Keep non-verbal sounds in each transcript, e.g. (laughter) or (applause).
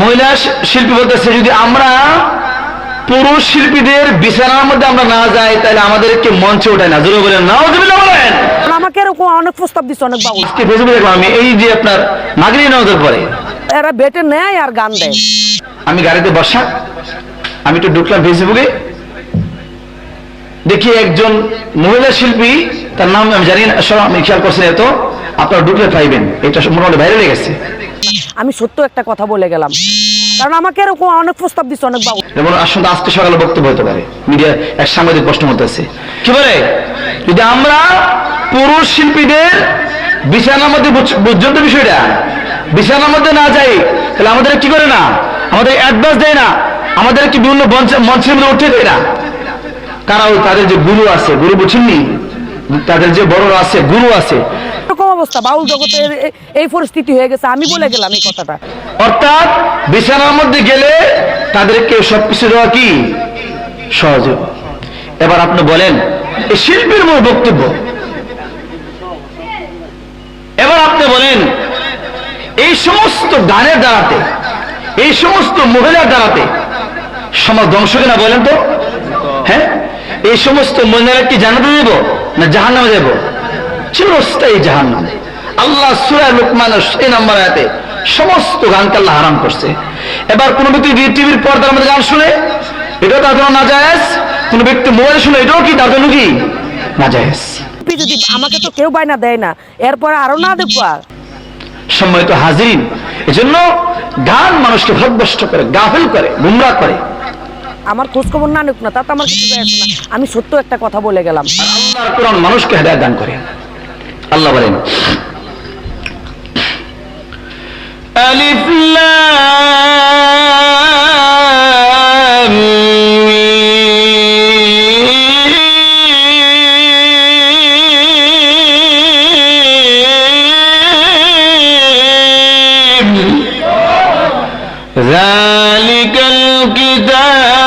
মহিলা শিল্পী বলতেছে যদি আমরা পুরুষ শিল্পীদের বিছানার মধ্যে আমরা না যাই তাহলে আমাদেরকে মঞ্চে ওঠায় না। জোরে বলেন নাও বলেন। আমাকে এরকম অনেক প্রস্তাব দিচ্ছে অনেক বাবু। আজকে ফেসবুকে দেখলাম আমি এই যে আপনার মাগরি নামাজের পরে। এরা বেটে নেয় আর গান দেয়। আমি গাড়িতে বসা আমি একটু ঢুকলাম ফেসবুকে। দেখি একজন মহিলা শিল্পী তার নাম আমি জানি না আমি খেয়াল করছি এত। আপনারা ঢুকলে পাইবেন এটা মোটামুটি বাইরে গেছে। আমি সত্য একটা কথা বলে গেলাম। কারণ আমাকে এরকম অনেক প্রস্তাব দিচ্ছে অনেক বাবু। যেমন আসলে আজকে সকালে বক্তব্য হতে পারে। মিডিয়া এক সাংবাদিক প্রশ্ন করতেছে। কি বলে? যদি আমরা পুরুষ শিল্পীদের বিছানার মধ্যে বুঝ- বুঝছেন তো বিষয়টা? বিছানার মধ্যে না যাই, তাহলে আমাদের কি করে না? আমাদের অ্যাডভান্স দেয় না। আমাদের কি বিভিন্ন মঞ্চে- মঞ্চের মধ্যে উঠে দেয় না? কারা ওই তাদের যে গুরু আছে, গুরু বুঝেননি? তাদের যে বড় আছে গুরু আছে। এরকম অবস্থা বাউল জগতে এই পরিস্থিতি হয়ে গেছে আমি বলে গেলাম এই কথাটা। অর্থাৎ বিছানার মধ্যে গেলে তাদেরকে সবকিছু দেওয়া কি? সহজ। এবার আপনি বলেন এই শিল্পীর মূল বক্তব্য। এবার আপনি বলেন এই সমস্ত গানের দ্বারাতে এই সমস্ত মহিলার দ্বারাতে সমাজ ধ্বংস কিনা বলেন তো? হ্যাঁ? এই সমস্ত মহিলারা কি জানাতে দেব? না জাহান নামে দেব চিরস্থায়ী জাহান নামে আল্লাহ সুরায় লুকমান এই নাম্বার আয়াতে সমস্ত গানকে আল্লাহ হারাম করছে। এবার কোন ব্যক্তি টিভির পর্দার মধ্যে গান শুনে এটাও তার জন্য না জায়েজ কোন ব্যক্তি মোবাইল শুনে এটাও কি তার জন্য কি? না জায়েজ যদি আমাকে তো কেউ বাইনা দেয় না এরপরে আরও না দেখব আর। সম্মানিত হাজিরিন এজন্য গান মানুষকে ভদ্রষ্ট করে গাফিল করে গুমরা করে। আমার খোঁজ খবর না নিক না তাতে আমার কিছু যায় আসে না আমি সত্য একটা কথা বলে গেলাম আল্লাহর কোরআন মানুষকে হেদায়ত দান করে আল্লাহ বলেন আলিফ লাম মিম। ذلك الكتاب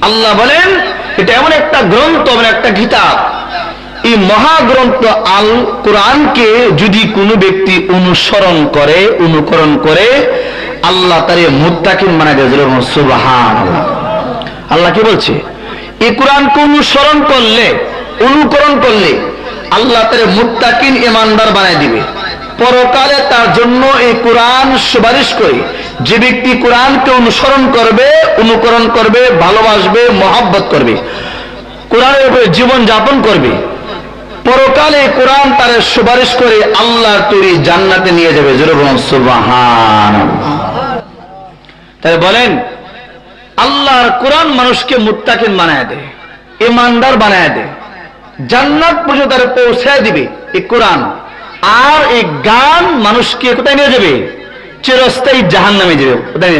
আল্লাহ বলেন, এটা এমন একটা গ্রন্থ, এমন একটা কিতাব। এই মহাগ্রন্থ আল কোরআনকে যদি কোনো ব্যক্তি অনুসরণ করে, অনুকরণ করে, আল্লাহ তার মুত্তাকিন মানে সুবাহান আল্লাহ কি বলছে? এই কোরআনকে অনুসরণ করলে, অনুকরণ করলে আল্লাহ তার মুত্তাকিন ইমানদার বানায় দিবে। পরকালে তার জন্য এই কোরআন সুপারিশ করে যে ব্যক্তি কোরআনকে অনুসরণ করবে, অনুকরণ করবে, ভালোবাসবে, মহাব্বত করবে, কোরআনের উপরে জীবন যাপন করবে, পরকালে কোরআন তার সুপারিশ করে আল্লাহ তৈরি জান্নাতে নিয়ে যাবে। তাহলে বলেন, আল্লাহর কোরআন মানুষকে মুত্তাকিন বানায় দেয় ইমানদার বানায় দেয়, জান্নাত পর্যন্ত তারা পৌঁছায় দিবে এই কোরআন, আর এই গান মানুষকে কোথায় নিয়ে যাবে? চিরস্থায়ী জাহান নামে যাবে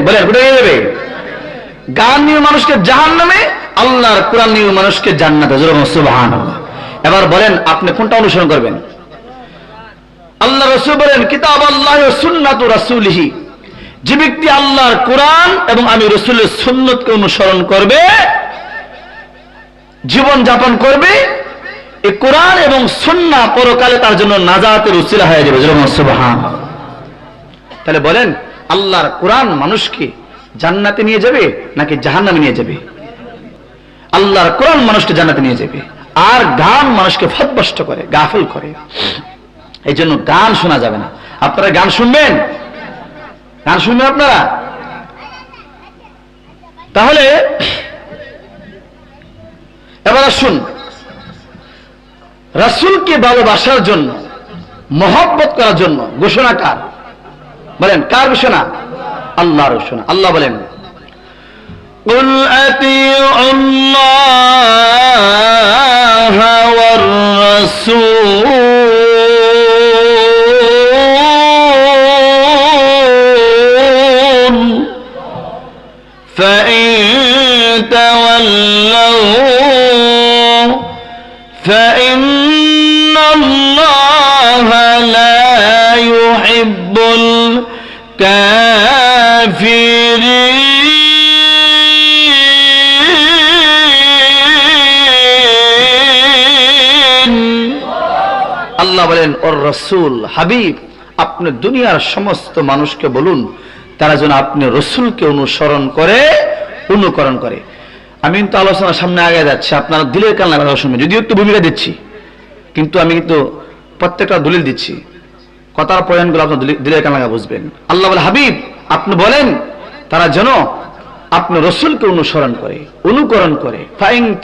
বলেন, কোথায় যাবে? গান নিয়ে মানুষকে জাহান নামে আল্লাহর কোরআন নিয়ে মানুষকে জান্নাতে এবার বলেন, আপনি কোনটা অনুসরণ করবেন? আল্লাহ রসুল বলেন কিতাব আল্লাহ সুন্নাতু যে ব্যক্তি আল্লাহর কোরআন এবং আমি রসুলের সুন্নতকে অনুসরণ করবে, জীবন যাপন করবে, এই কোরআন এবং সুন্না পরকালে তার জন্য নাজাতের উচিলা হয়ে যাবে। সুবহান তাহলে বলেন, আল্লাহর কোরআন মানুষকে জান্নাতে নিয়ে যাবে নাকি জাহান্নামে নিয়ে যাবে? আল্লাহর কোরআন মানুষকে জান্নাতে নিয়ে যাবে। আর গান মানুষকে ফতবষ্ট করে, গাফল করে। এই জন্য গান শোনা যাবে না। আপনারা গান শুনবেন? গান শুনবেন আপনারা? তাহলে, এবার আসুন। রাসুলকে ভালোবাসার জন্য, মহব্বত করার জন্য, ঘোষণা কার? বলেন কার ঘোষণা আল্লাহর ঘোষণা আল্লাহ বলেন قل أطيعوا الله আল্লাহ বলেন, ওর রসুল, হাবিব, আপনি দুনিয়ার সমস্ত মানুষকে বলুন, তারা যেন আপনি রসুলকে অনুসরণ করে, অনুকরণ করে। আমি কিন্তু আলোচনার সামনে আগে যাচ্ছি, আপনারা দিলের কান লাগা শুনবেন, যদিও একটু ভূমিকা দিচ্ছি, কিন্তু আমি কিন্তু প্রত্যেকটা দলিল দিচ্ছি। কথার প্রয়াণগুলো আপনার দিলে- দিলের কান লাগা বুঝবেন। আল্লাহ বলে, হাবিব আপনি বলেন, তারা যেন আপনি রসুলকে অনুসরণ করে, অনুকরণ করে। ফাইং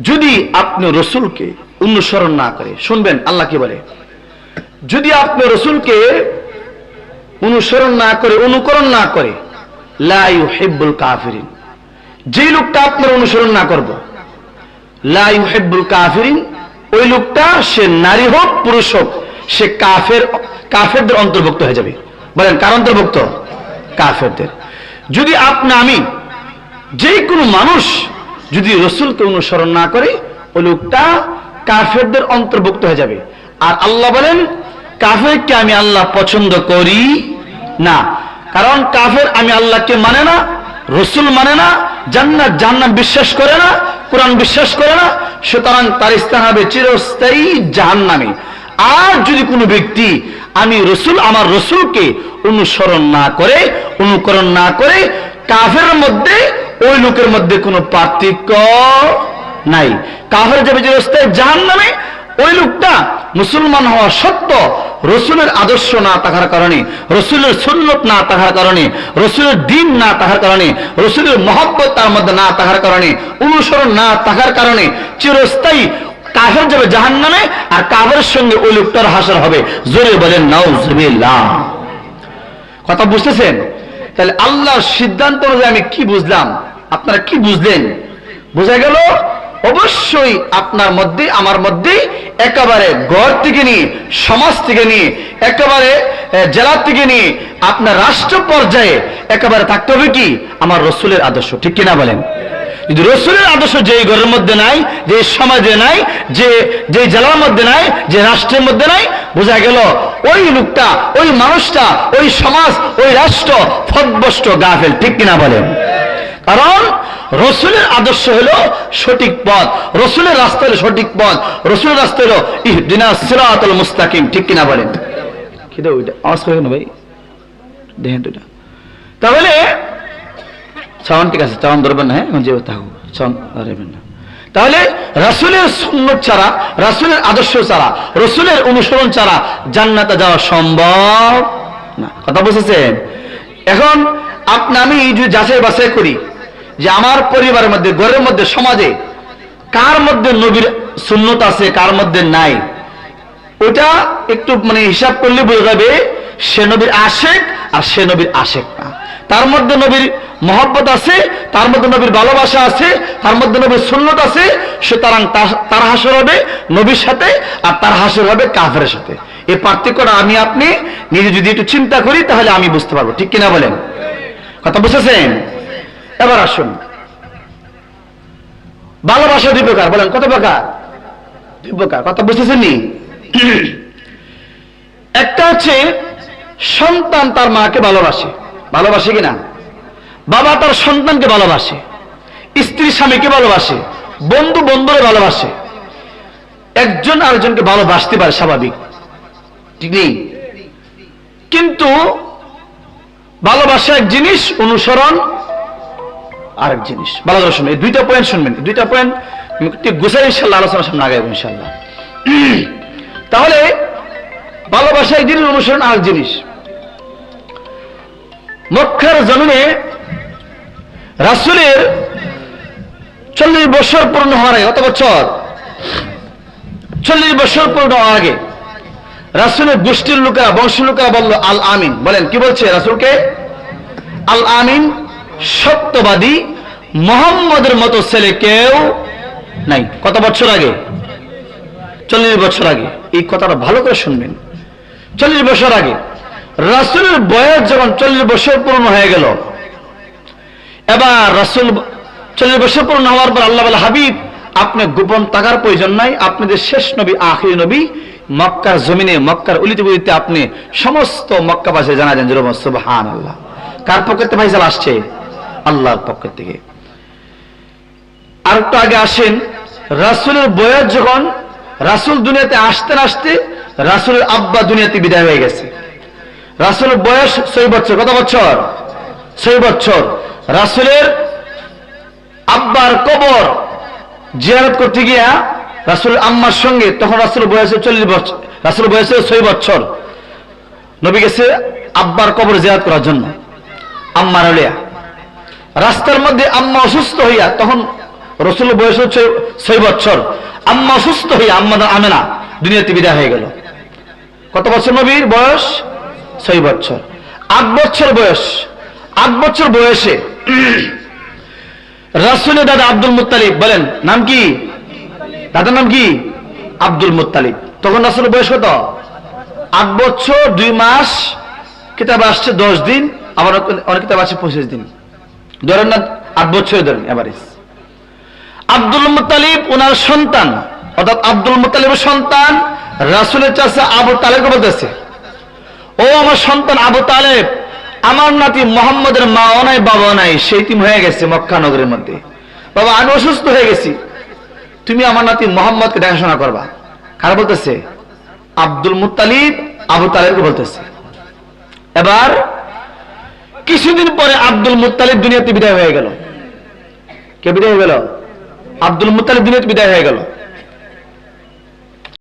যদি আপনি রসুলকে অনুসরণ না করে, শুনবেন, আল্লাহ কি বলে? যদি আপনি রসুলকে অনুসরণ না করে, অনুকরণ না করে লাই হেব্বুল কাফিরিন। যে লোকটা আপনার অনুসরণ না করব লাই হেব্বুল কাফিরিন, ওই লোকটা সে নারী হোক, পুরুষ হোক, সে কাফের কাফেরদের অন্তর্ভুক্ত হয়ে যাবে। বলেন, কার অন্তর্ভুক্ত? কাফেরদের। যদি আপনি আমি যে কোনো মানুষ যদি রসুলকে অনুসরণ না করে ওই লোকটা কাফেরদের অন্তর্ভুক্ত হয়ে যাবে। আর আল্লাহ বলেন, কাফেরকে আমি আল্লাহ পছন্দ করি না। কারণ কাফের আমি আল্লাহকে মানে না, রসুল মানে না, জান্নাত জান্নাত বিশ্বাস করে না, কোরআন বিশ্বাস করে না, সুতরাং তার স্থান হবে চিরস্থায়ী জাহান্নামে। আর যদি কোনো ব্যক্তি আমি রসুল, আমার রসুলকে অনুসরণ না করে, অনুকরণ না করে কাফের মধ্যে, ওই লোকের মধ্যে কোনো পার্থক্য নাই। কাফের যাবে যে রাস্তায় জাহান নামে ওই লোকটা মুসলমান হওয়া সত্য রসুলের আদর্শ না থাকার কারণে, রসুলের সুন্নত না থাকার কারণে, রসুলের দিন না থাকার কারণে, রসুলের মহব্বত তার মধ্যে না থাকার কারণে, অনুসরণ না থাকার কারণে চিরস্থায়ী কাফের যাবে জাহান নামে আর কাফের সঙ্গে ওই লোকটার হাসর হবে। জোরে বলেন, নাউজুবিল্লাহ। কথা বুঝতেছেন? তাহলে আল্লাহর সিদ্ধান্ত অনুযায়ী আমি কি বুঝলাম? আপনারা কি বুঝলেন? বোঝা গেল, অবশ্যই আপনার মধ্যে, আমার মধ্যে একেবারে ঘর থেকে নিয়ে, সমাজ থেকে নিয়ে, একেবারে জেলা থেকে নিয়ে, আপনার রাষ্ট্র পর্যায়ে একেবারে থাকতে হবে কি? আমার রসুলের আদর্শ। ঠিক কিনা বলেন? যদি রসুলের আদর্শ যে ঘরের মধ্যে নাই, যে সমাজে নাই, যে যে জেলার মধ্যে নাই, যে রাষ্ট্রের মধ্যে নাই, বোঝা গেল ওই লোকটা, ওই মানুষটা, ওই সমাজ, ওই রাষ্ট্র ফদবষ্ট গাফেল, ঠিক কিনা বলেন? কারণ রসুলের আদর্শ হলো সঠিক পথ, রসুলের রাস্তা হলো সঠিক পথ, রসুলের রাস্তা হলো ইহদিনা সিরাতুল মুস্তাকিম, ঠিক কিনা বলেন? খিদে ওইটা, আওয়াজ করে কেন ভাই? দেখেন তাহলে সাউন্ড ঠিক আছে, সাউন্ড ধরবেন না হ্যাঁ? যে থাকুক ধরবেন না। তাহলে রাসুলের সুন্নত ছাড়া, রাসুলের আদর্শ ছাড়া, রসুলের অনুসরণ ছাড়া জান্নাতে যাওয়া সম্ভব না। কথা বুঝেছেন? এখন আপনি, আমি যদি যাচাই বাছাই করি যে আমার পরিবারের মধ্যে, ঘরের মধ্যে, সমাজে কার মধ্যে নবীর সুন্নত আছে, কার মধ্যে নাই, ওটা একটু মানে হিসাব করলে বোঝা যাবে সে নবীর আশেক আর সে নবীর আশেক না। তার মধ্যে নবীর মহব্বত আছে, তার মধ্যে নবীর ভালোবাসা আছে, তার মধ্যে নবীর সুন্নত আছে, সুতরাং তার- হাসর হবে নবীর সাথে আর তার হাসর হবে কাফের সাথে। এই পার্থক্যটা আমি আপনি নিজে যদি একটু চিন্তা করি, তাহলে আমি বুঝতে পারব। ঠিক কিনা বলেন? কথা বুঝেছেন? এবার আসুন। ভালোবাসা দুই প্রকার, বলেন, কত প্রকার? দুই প্রকার। কথা বুঝতেছেন নি? একটা হচ্ছে সন্তান তার মাকে ভালোবাসে। ভালোবাসে কিনা বাবা তার সন্তানকে ভালোবাসে। স্ত্রী স্বামীকে ভালোবাসে। বন্ধু বন্ধুরে ভালোবাসে। একজন আরেকজনকে ভালোবাসতে পারে স্বাভাবিক। ঠিক নেই? কিন্তু ভালোবাসা এক জিনিস, অনুসরণ আরেক জিনিস। ভালো শুনবেন দুইটা পয়েন্ট শুনবেন। দুইটা পয়েন্ট গুছাই ইনশাল্লাহ, আলোচনার সামনে আগাবো ইনশাল্লাহ। তাহলে ভালোবাসা এক জিনিস, অনুসরণ আর জিনিস। মক্কার জমিনে রাসুলের চল্লিশ বছর পূর্ণ হওয়ার আগে, কত বছর? চল্লিশ বছর পূর্ণ হওয়ার আগে রাসুলের গোষ্ঠীর লোকেরা বংশ লোকেরা বলল, আল আমিন। বলেন, কি বলছে রাসুলকে? আল আমিন সত্যবাদী মোহাম্মদের মতো ছেলে কেউ নাই। কত বছর আগে? চল্লিশ বছর আগে। এই কথাটা ভালো করে শুনবেন। চল্লিশ বছর আগে রাসুলের বয়স যখন চল্লিশ বছর পূর্ণ হয়ে গেল, এবার রাসুল চল্লিশ বছর পূর্ণ হওয়ার পর আল্লাহ হাবিব, আপনি গোপন থাকার প্রয়োজন নাই, আপনি যে শেষ নবী, আখির নবী, মক্কার জমিনে, মক্কার উলিতে বুলিতে আপনি সমস্ত মক্কাবাসী জানা যান সুবহান আল্লাহ কার পক্ষে থেকে ভাইজাল আসছে? আল্লাহর পক্ষ থেকে। আর একটু আগে আসেন, রাসুলের বয়স যখন রাসুল দুনিয়াতে আসতে আসতে রাসুলের আব্বা দুনিয়াতে বিদায় হয়ে গেছে। রাসুলের বয়স ছয় বছর, কত বছর? ছয় বছর। রাসুলের আব্বার কবর জিয়ারত করতে গিয়া রাসুল আম্মার সঙ্গে, তখন রাসুল বয়সে চল্লিশ বছর রাসুল বয়সে ছয় বছর। নবী গেছে আব্বার কবর জিয়ারত করার জন্য, আম্মার হলিয়া রাস্তার মধ্যে আম্মা অসুস্থ হইয়া, তখন রসুল বয়স হচ্ছে ছয় বছর। আম্মা অসুস্থ হইয়া, আম্মা আমেনা, দুনিয়াতে বিদায় হয়ে গেল। কত বছর নবীর বয়স? ছয় বছর। আট বছর বয়স। আট বছর বয়সে (clears throat) রাসুলের দাদা আব্দুল মুত্তালিব বলেন, নাম কি? দাদার নাম কি? Abdul Muttalib. তখন রাসুলের বয়স কত? আট বছর, দুই মাস, কিতাব আসছে দশ দিন, আবার অনেক কিতাব আছে পঁচিশ দিন। ধরেন না, আট বছর ধরেন এভারেজ আব্দুল মুতালিব ওনার সন্তান, অর্থাৎ আব্দুল মুতালিবের সন্তান রাসুলের চাষা আবু তালেবকে বলতেছে ও আমার সন্তান আবু তালেব, আমার নাতি মোহাম্মদের মাও নাই, বাবা নাই, সেই তিম হয়ে গেছে মক্কা নগরের মধ্যে। বাবা, আমি অসুস্থ হয়ে গেছি। তুমি আমার নাতি মোহাম্মদকে দেখাশোনা করবা। কারা বলতেছে? আব্দুল মুতালিব আবু তালেবকে বলতেছে। এবার, কিছুদিন পরে আব্দুল মুতালিব দুনিয়াতে বিদায় হয়ে গেল। কে বিদায় হয়ে গেল? আব্দুল মুতালিব দুনিয়াতে বিদায় হয়ে গেল।